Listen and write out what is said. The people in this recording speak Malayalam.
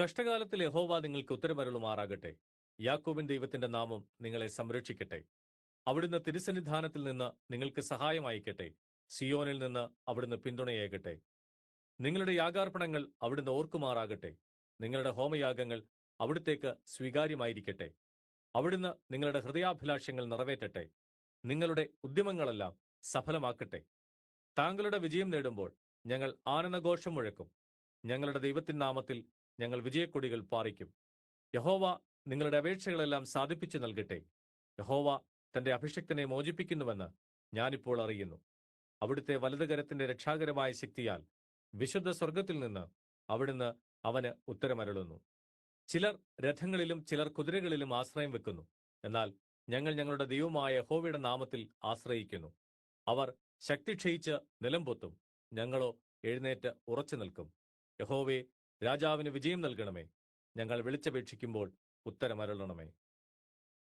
കഷ്ടകാലത്തിൽ യഹോവ നിങ്ങൾക്ക് ഉത്തരമരുളുമാറാകട്ടെ. യാക്കോബിൻ ദൈവത്തിന്റെ നാമം നിങ്ങളെ സംരക്ഷിക്കട്ടെ. അവിടുന്ന് തിരുസന്നിധാനത്തിൽ നിന്ന് നിങ്ങൾക്ക് സഹായം അയക്കട്ടെ. സിയോനിൽ നിന്ന് അവിടുന്ന് പിന്തുണയേകട്ടെ. നിങ്ങളുടെ യാഗാർപ്പണങ്ങൾ അവിടുന്ന് ഓർക്കുമാറാകട്ടെ. നിങ്ങളുടെ ഹോമയാഗങ്ങൾ അവിടുത്തേക്ക് സ്വീകാര്യമായിരിക്കട്ടെ. അവിടുന്ന് നിങ്ങളുടെ ഹൃദയാഭിലാഷങ്ങൾ നിറവേറ്റട്ടെ. നിങ്ങളുടെ ഉദ്യമങ്ങളെല്ലാം സഫലമാക്കട്ടെ. താങ്കളുടെ വിജയം നേടുമ്പോൾ ഞങ്ങൾ ആനന്ദഘോഷം മുഴക്കും. ഞങ്ങളുടെ ദൈവത്തിൻ നാമത്തിൽ ഞങ്ങൾ വിജയക്കൊടികൾ പാറിക്കും. യഹോവ നിങ്ങളുടെ അപേക്ഷകളെല്ലാം സാധിപ്പിച്ചു നൽകട്ടെ. യഹോവ തന്റെ അഭിഷക്തനെ മോചിപ്പിക്കുന്നുവെന്ന് ഞാനിപ്പോൾ അറിയുന്നു. അവിടുത്തെ വലതുകരത്തിന്റെ രക്ഷാകരമായ ശക്തിയാൽ വിശുദ്ധ സ്വർഗത്തിൽ നിന്ന് അവിടുന്ന് അവന് ഉത്തരമരളുന്നു. ചിലർ രഥങ്ങളിലും ചിലർ കുതിരകളിലും ആശ്രയം വെക്കുന്നു. എന്നാൽ ഞങ്ങൾ ഞങ്ങളുടെ ദൈവമായ യഹോവയുടെ നാമത്തിൽ ആശ്രയിക്കുന്നു. അവർ ശക്തി ക്ഷയിച്ച് നിലംപൊത്തും. ഞങ്ങളോ എഴുന്നേറ്റ് ഉറച്ചു നിൽക്കും യഹോവേ രാജാവിന് വിജയം നൽകണമേ. ഞങ്ങൾ വിളിച്ചപേക്ഷിക്കുമ്പോൾ ഉത്തരമരുളണമേ.